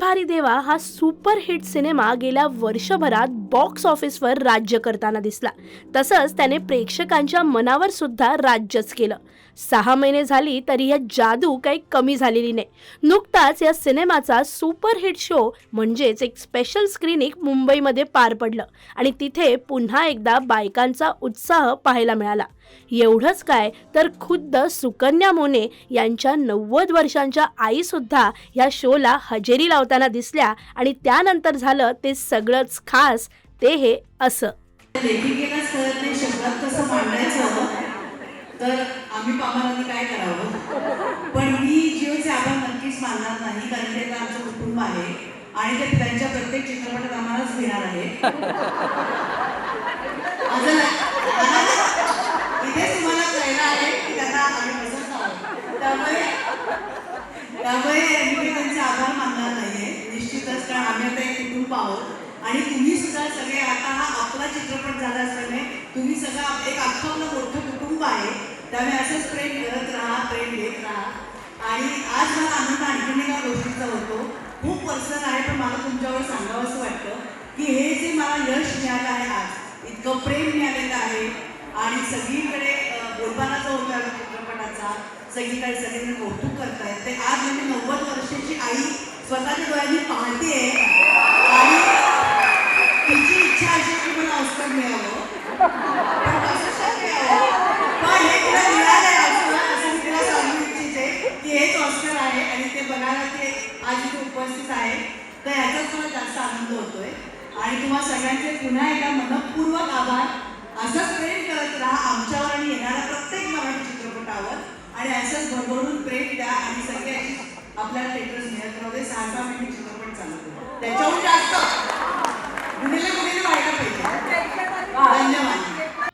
भारी देवा हा सुपरहिट सिनेमा गेल्या वर्षभरात बॉक्स ऑफिसवर राज्य करताना दिसला. तसंच त्याने प्रेक्षकांच्या मनावर सुद्धा राज्यच केलं. सहा महिने झाली तरी या जादू काही कमी झालेली नाही. नुकताच या सिनेमाचा सुपरहिट शो म्हणजेच एक स्पेशल स्क्रीनिंग मुंबईमध्ये पार पडलं आणि तिथे पुन्हा एकदा बायकांचा उत्साह पाहायला मिळाला. एवढंच काय तर खुद्द सुकन्या मोने यांच्या नव्वद वर्षांच्या आईसुद्धा या शोला हजेरी लावताना दिसल्या आणि त्यानंतर झालं ते सगळंच खास ते हे असं. लेखिकेला कळत शब्दात कसं मांडायचं. तर आम्ही पामारांनी काय करावं? पण मी जिओचे आभार नक्कीच मानणार नाही कारण ते आमचं कुटुंब आहे आणि ते त्यांच्या प्रत्येक चित्रपटात आम्हालाच घेणार आहे. इथे इथेच तुम्हाला कळलं आहे की त्यांना आम्ही पसंत त्यामुळे त्यामुळे मी त्यांचे आभार मानणार नाहीये. निश्चितच कारण आम्ही आता एक कुटुंब आहोत. आणि तुम्ही सुद्धा सगळे आता हा आपला चित्रपट झाला असल्याने तुम्ही सगळं एक अख्खं आपलं मोठं कुटुंब आहे. त्यामुळे असंच प्रेम करत राहा प्रेम देत राहा. आणि आज मला आनंद आणखीन एका गोष्टीचा होतो. खूप पर्सनल आहे पण मला तुमच्यावर सांगावं असं वाटतं की हे जे मला यश मिळालं आहे आज इतकं प्रेम मिळालेलं आहे. आणि सगळीकडे अं, बोलबाला जो होता चित्रपटाचा. सगळीकडे सगळीकडे कौतुक करतायत. ते आज म्हणजे नव्वद वर्षाची आई स्वतःच्या डोळ्यांनी पाहते आणि तिची इच्छा अशी आहे की मला ऑस्कर मिळावं पण कसं शक्य आहे? पण हे तिला मिळालंय ऑस्कर असं मी तिला सांगू इच्छिते की हेच ऑस्कर आहे आणि ते बघायला ते आज इथे उपस्थित आहे तर याचा मला जास्त आनंद होतोय. आणि तुम्हा सगळ्यांचे पुन्हा एकदा मनपूर्वक आभार. असंच प्रेम करत राहा. आमच्यावर आणि येणाऱ्या प्रत्येक मराठी चित्रपटावर. आणि असंच भरभरून प्रेम द्या. आणि सगळे आपल्याला थिएटर्स मिळत राहू दे सहा सहा महिने चित्रपट चालू त्याच्याहून जास्त.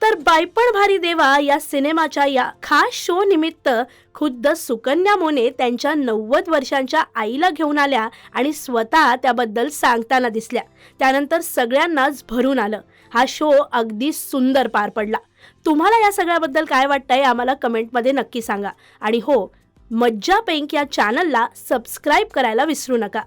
तर बायपण भारी देवा या सिनेमाच्या या खास शो निमित्त खुद्द सुकन्या मोने त्यांच्या नव्वद वर्षांच्या आईला घेऊन आल्या आणि स्वतः त्याबद्दल सांगताना दिसल्या. त्यानंतर सगळ्यांनाच भरून आलं. हा शो अगदी सुंदर पार पडला. तुम्हाला या सगळ्याबद्दल काय वाटतंय आम्हाला कमेंटमध्ये नक्की सांगा. आणि हो मज्जा पेंक या चॅनलला सबस्क्राईब करायला विसरू नका.